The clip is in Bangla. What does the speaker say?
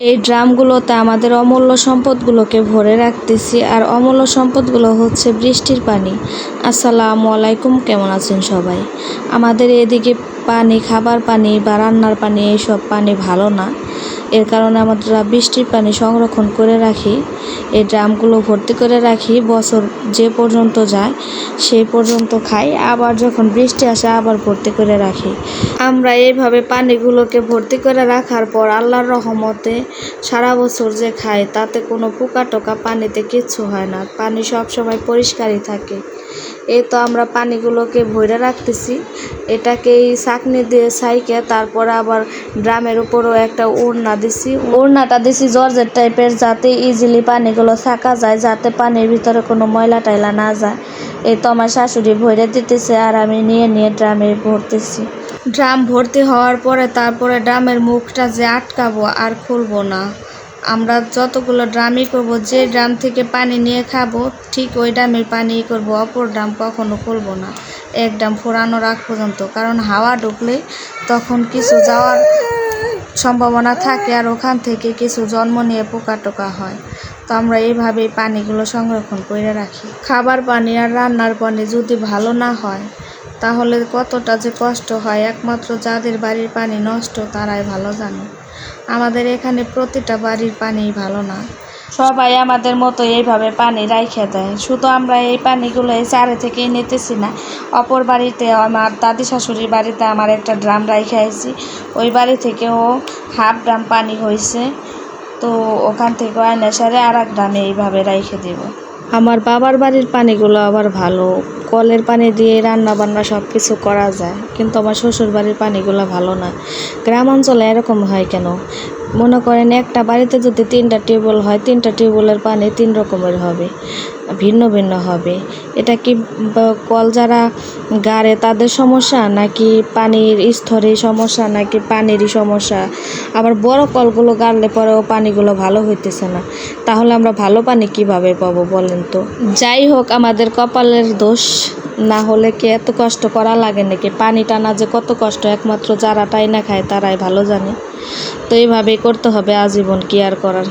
এই ড্রামগুলোতে আমাদের অমূল্য সম্পদগুলোকে ভরে রাখতেছি, আর অমূল্য সম্পদগুলো হচ্ছে বৃষ্টির পানি। আসসালামু আলাইকুম, কেমন আছেন সবাই? আমাদের এদিকে পানি, খাবার পানি বা রান্নার পানি, এইসব পানি ভালো না। এর কারণে আমরা বৃষ্টির পানি সংরক্ষণ করে রাখি, এই ড্রামগুলো ভর্তি করে রাখি, বছর যে পর্যন্ত যায় সেই পর্যন্ত খাই, আবার যখন বৃষ্টি আসে আবার ভর্তি করে রাখি। আমরা এইভাবে পানিগুলোকে ভর্তি করে রাখার পর আল্লাহর রহমতে সারা বছর যে খাই, তাতে কোনো পোকা টোকা পানিতে কিচ্ছু হয় না। পানি সবসময় পরিষ্কারই থাকে। এই তো আমরা পানিগুলোকে ভরে রাখতেছি। এটাকে এই ছাঁকনি দিয়ে সাইকে তারপরে আবার ড্রামের উপরও একটা ওড়না দিছি। ওড়নাটা দিছি জর্জের টাইপের যাতে ইজিলি পানিগুলো ছাকা যায়, যাতে পানির ভিতরে কোনো ময়লা টয়লা না যায়। এই তো আমার শাশুড়ি ভরে দিতেছে আর আমি নিয়ে নিয়ে ড্রামে ভরতেছি। ড্রাম ভর্তি হওয়ার পরে তারপরে ড্রামের মুখটা যে আটকাবো আর খুলবো না। আমরা যতগুলো ড্রামই করব, যে ড্রাম থেকে পানি নিয়ে খাব, ঠিক ওই ড্রামের পানিই করব। অপর ড্রাম কখনো খুলবো না। এক ড্রাম ফোরানোর আগ পর্যন্ত। কারণ হাওয়া ঢুকলে তখন কিছু যাওয়ার সম্ভাবনা থাকে আর ওখান থেকে কিছু জন্ম নিয়ে পোকা টোকা হয়। তো আমরা এইভাবেই পানিগুলো সংরক্ষণ করে রাখি। খাবার পানি আর রান্নার পানি যদি ভালো না হয়, তাহলে কতটা যে কষ্ট হয়। একমাত্র যাদের বাড়ির পানি নষ্ট, তারাই ভালো জানে। আমাদের এখানে প্রতিটা বাড়ির পানি ভালো না। সবাই আমাদের মতো এইভাবে পানি রাইখে দেয়। শুধু আমরা এই পানিগুলো এই চারে থেকেই নিতেছি না। অপর বাড়িতে আমার দাদি শাশুড়ির বাড়িতে আমার একটা ড্রাম রাইখে আইছি। ওই বাড়ি থেকেও হাফ ড্রাম পানি হয়েছে তো ওখান থেকে আয়না সারে আর এক ড্রামে এইভাবে রাইখে দেব। আমার বাবার বাড়ির পানিগুলো আবার ভালো। কলের পানি দিয়ে রান্না বান্না সব কিছু করা যায়, কিন্তু আমার শ্বশুর বাড়ির পানিগুলো ভালো না। গ্রাম অঞ্চলে এরকম হয় কেন? মনে করেন একটা বাড়িতে যদি তিনটা টিউবওয়েল হয়, তিনটা টিউবওয়েলের পানি তিন রকমের হবে, ভিন্ন ভিন্ন হবে। এটা কি কল যারা গাড়ে তাদের সমস্যা নাকি পানির স্তরে সমস্যা নাকি পানিরই সমস্যা? আবার বড় কলগুলো গাড়লে পরেও পানিগুলো ভালো হইতেছে না। তাহলে আমরা ভালো পানি কীভাবে পাবো বলেন তো? যাই হোক, আমাদের কপালের দোষ না হলে কি এত কষ্ট করা লাগে নাকি? পানি টানা যে কত কষ্ট, একমাত্র যারা টাই না খায় তারাই ভালো জানে। তো এইভাবেই করতে হবে আজীবন কি আর করার?